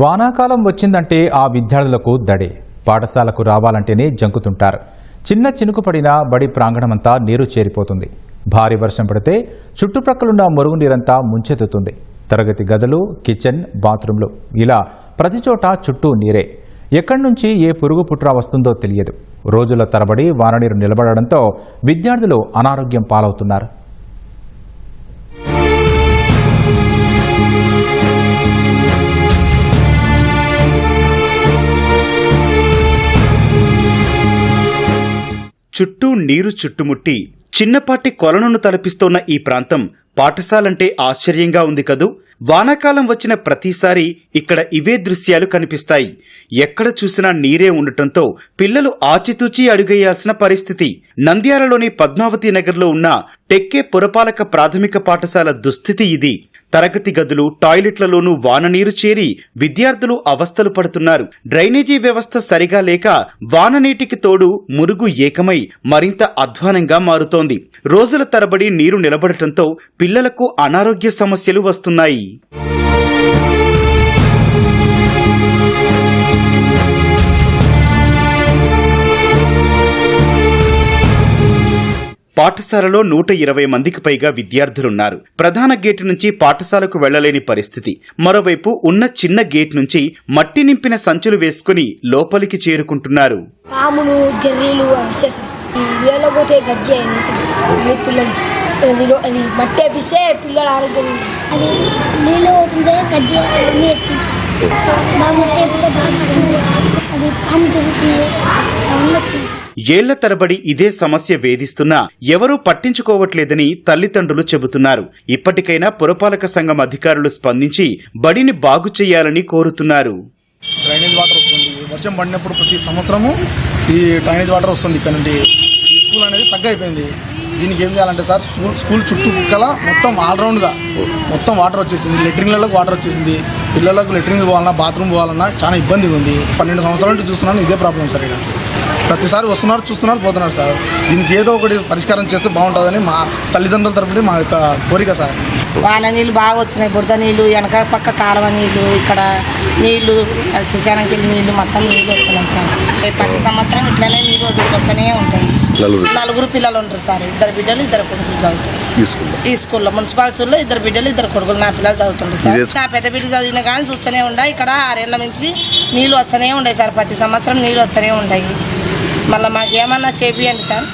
వానాకాలం వచ్చిందంటే ఆ విద్యార్థులకు దడే. పాఠశాలకు రావాలంటేనే జంకుతుంటారు. చిన్న చినుకు పడినా బడి ప్రాంగణమంతా నీరు చేరిపోతుంది. భారీ వర్షం పడితే చుట్టుప్రక్కలున్న మురుగునీరంతా ముంచెత్తుతుంది. తరగతి గదులు కిచెన్ బాత్రూంలు. ఇలా ప్రతి చోట చుట్టూ నీరే. ఎక్కడి నుంచి ఏ పురుగు పుట్రా వస్తుందో తెలియదు. రోజుల తరబడి వాననీరు నిలబడడంతో విద్యార్థులు అనారోగ్యం పాలవుతున్నారు. చుట్టూ నీరు చుట్టుముట్టి చిన్నపాటి కొలనును తలపిస్తోన్న ఈ ప్రాంతం పాఠశాలంటే ఆశ్చర్యంగా ఉంది కదూ. వానాకాలం వచ్చిన ప్రతిసారి ఇక్కడ ఇవే దృశ్యాలు కనిపిస్తాయి. ఎక్కడ చూసినా నీరే ఉండటంతో పిల్లలు ఆచితూచి అడుగేయాల్సిన పరిస్థితి. నంద్యాలలోని పద్మావతి నగర్లో ఉన్న టెక్కే పురపాలక ప్రాథమిక పాఠశాల దుస్థితి ఇది. తరగతి గదులు టాయిలెట్లలోనూ వాననీరు చేరి విద్యార్థులు అవస్థలు పడుతున్నారు. డ్రైనేజీ వ్యవస్థ సరిగా లేక వాననీటికి తోడు మురుగు ఏకమై మరింత అధ్వానంగా మారుతోంది. రోజుల తరబడి నీరు నిలబడటంతో పిల్లలకు అనారోగ్య సమస్యలు వస్తున్నాయి. పాఠశాలలో నూట ఇరవై మందికి పైగా విద్యార్థులున్నారు. ప్రధాన గేటు నుంచి పాఠశాలకు వెళ్ళలేని పరిస్థితి. మరోవైపు ఉన్న చిన్న గేట్ నుంచి మట్టి నింపిన సంచులు వేసుకుని లోపలికి చేరుకుంటున్నారు. పాములు జర్రీలు పోతే గజ్జి పిల్లలకి. అది మట్టి వేపిస్తే పిల్లలు ఆరోగ్యం అది నీళ్ళు అవుతుంటే గజ్జి అన్నీ ఎత్తుంది సార్ బాగా మట్టి. అది పాము సార్ ఏళ్ళ తరబడి ఇదే సమస్య వేధిస్తున్నా ఎవరూ పట్టించుకోవట్లేదని తల్లిదండ్రులు చెబుతున్నారు. ఇప్పటికైనా పురపాలక సంఘం అధికారులు స్పందించి బడిని బాగు చేయాలని కోరుతున్నారు. డ్రైనేజ్ వాటర్ వస్తుంది. వర్షం పడినప్పుడు ప్రతి సంవత్సరము ఈ డ్రైనేజ్ వాటర్ వస్తుంది ఇక్కడ నుండి. ఈ స్కూల్ అనేది తగ్గైపోయింది. దీనికి ఏం చేయాలంటే సార్ స్కూల్ స్కూల్ చుట్టుపక్కల మొత్తం ఆల్రౌండ్గా మొత్తం వాటర్ వచ్చేసింది. లెట్రిన్లకు వాటర్ వచ్చేసింది. పిల్లలకు లెట్రిన్ పోవాలన్నా బాత్రూమ్ పోవాలన్నా చాలా ఇబ్బందిగా ఉంది పన్నెండు సంవత్సరాల నుంచి చూస్తున్నాను ఇదే ప్రాబ్లం సార్ ఇక్కడ. ప్రతిసారి వస్తున్నారు చూస్తున్నారు పోతున్నారు సార్. దీనికి ఏదో ఒకటి పరిష్కారం చేస్తే బాగుంటుందని మా తల్లిదండ్రుల తరపున మా యొక్క కోరిక సార్. వాన నీళ్ళు బాగా వచ్చినాయి బురద నీళ్ళు వెనక పక్క కాలువ నీళ్ళు ఇక్కడ నీళ్ళు శ్మశానంకి నీళ్ళు మొత్తం నీళ్ళు వస్తున్నాయి సార్. ప్రతి సంవత్సరం ఇట్లనే నీళ్ళు వదిలిపోతూనే ఉంటాయి. నలుగురు. పిల్లలు ఉంటారు సార్ ఇద్దరు బిడ్డలు ఇద్దరు కొడుకులు చదువుతారు. ఈ స్కూల్లో. మున్సిపాలిటీలో ఇద్దరు బిడ్డలు ఇద్దరు కొడుకులు నా పిల్లలు చదువుతుంటారు సార్. నా పెద్ద బిడ్డ చదివిన కానీ చూస్తూనే ఉండే ఇక్కడ ఆరేళ్ళ నుంచి నీళ్ళు వస్తూనే ఉండే సార్ ప్రతి సంవత్సరం నీళ్ళు వస్తూనే ఉంటాయి. మళ్ళీ మాకు ఏమన్నా చేపియండి సార్.